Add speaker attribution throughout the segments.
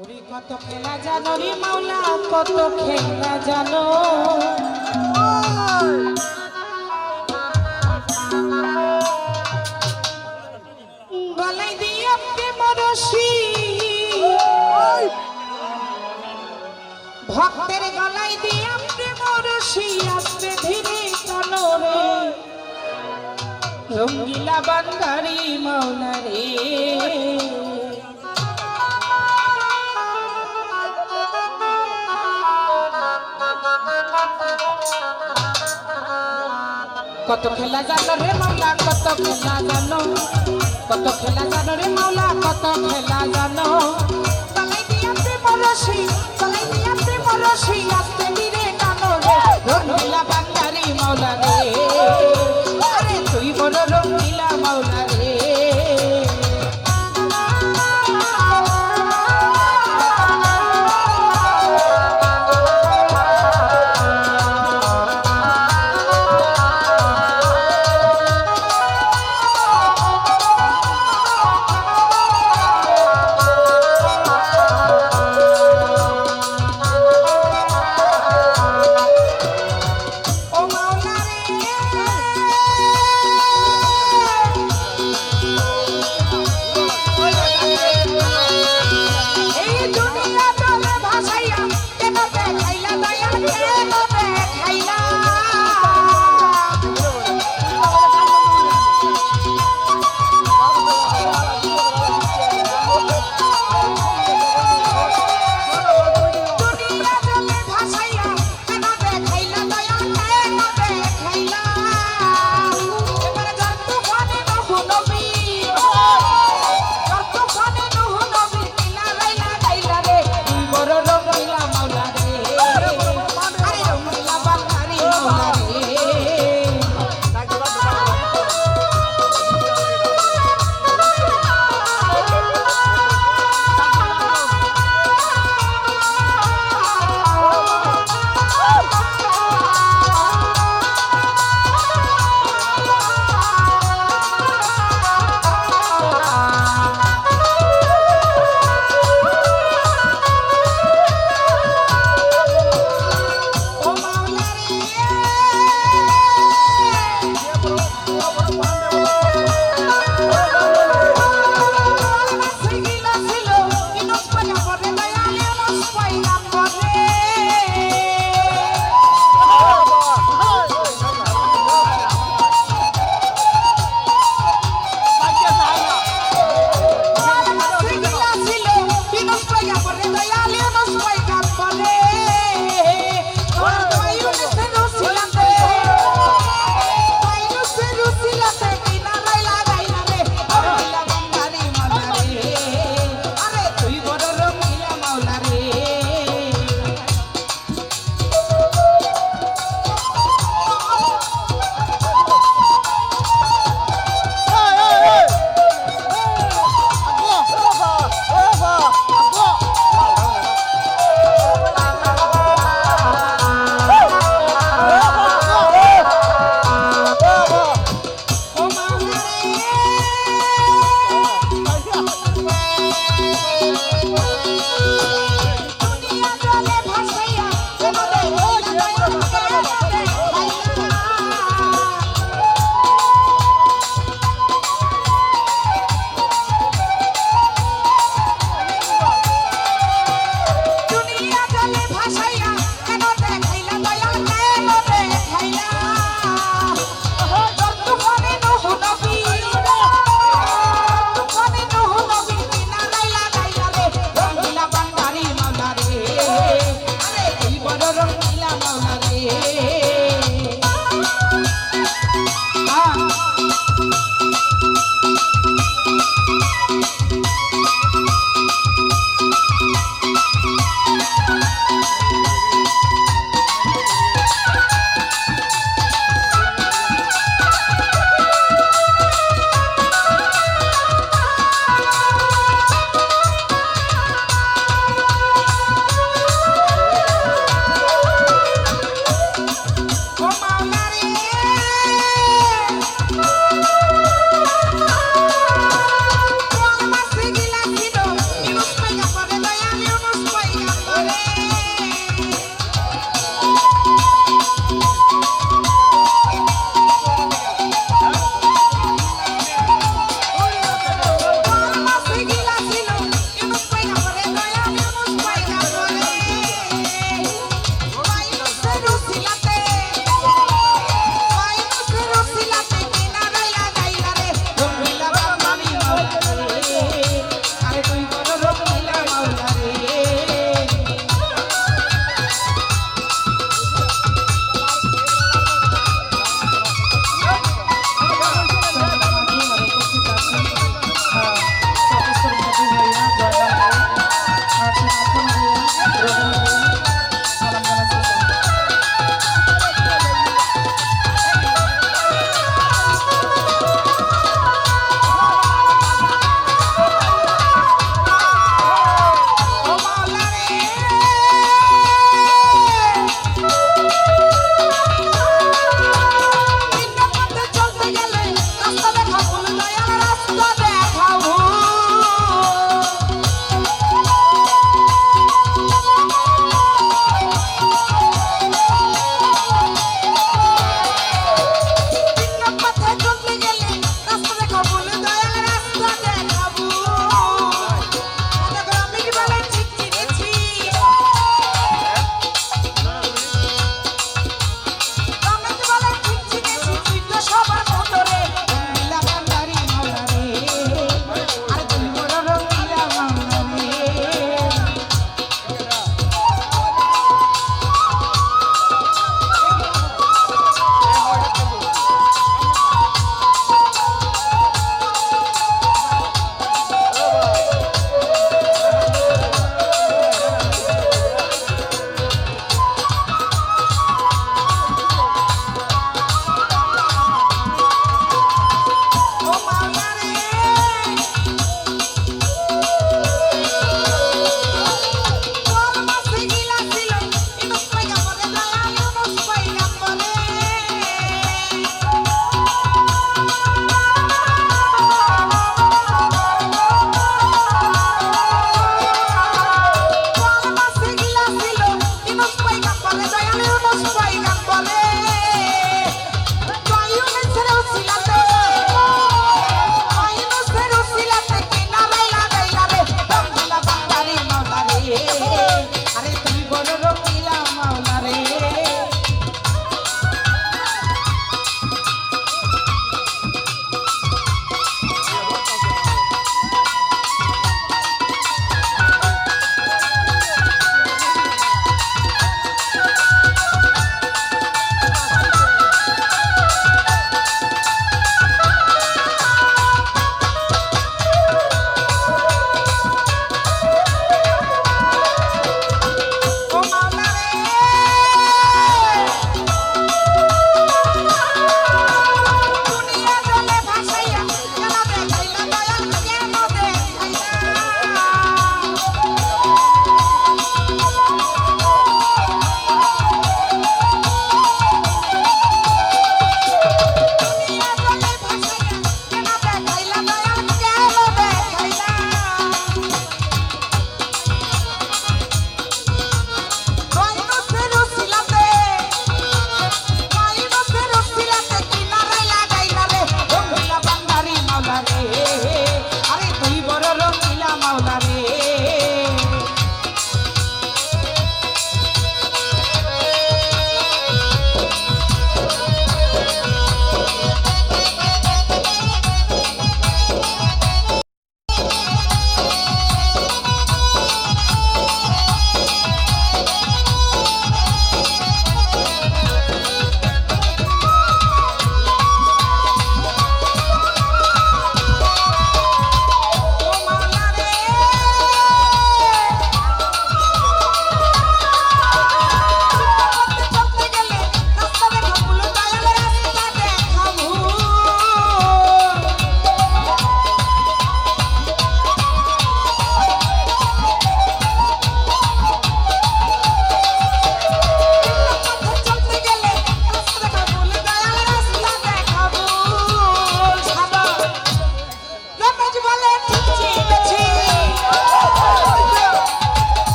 Speaker 1: ওরে কত খেলা জানো রে মাওলা, কত খেলা জানো। গলাই দিয়ে প্রেম রশি ভক্তের গলাই দিয়ে প্রেম রশি আসতে ধীরে কানো রঙ্গিলা বান্দারি মাওলা। কত খেলা জানো রে মাওলা কত খেলা জানো? কত খেলা জানো রে মাওলা কত খেলা জানো? চালাই চালাই দিয়াতে মরসি আস্তে ধীরে কানো রে। রঙ্গিলা মাওলা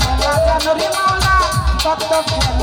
Speaker 1: খেলা জানো রে মাওলা কত খেলা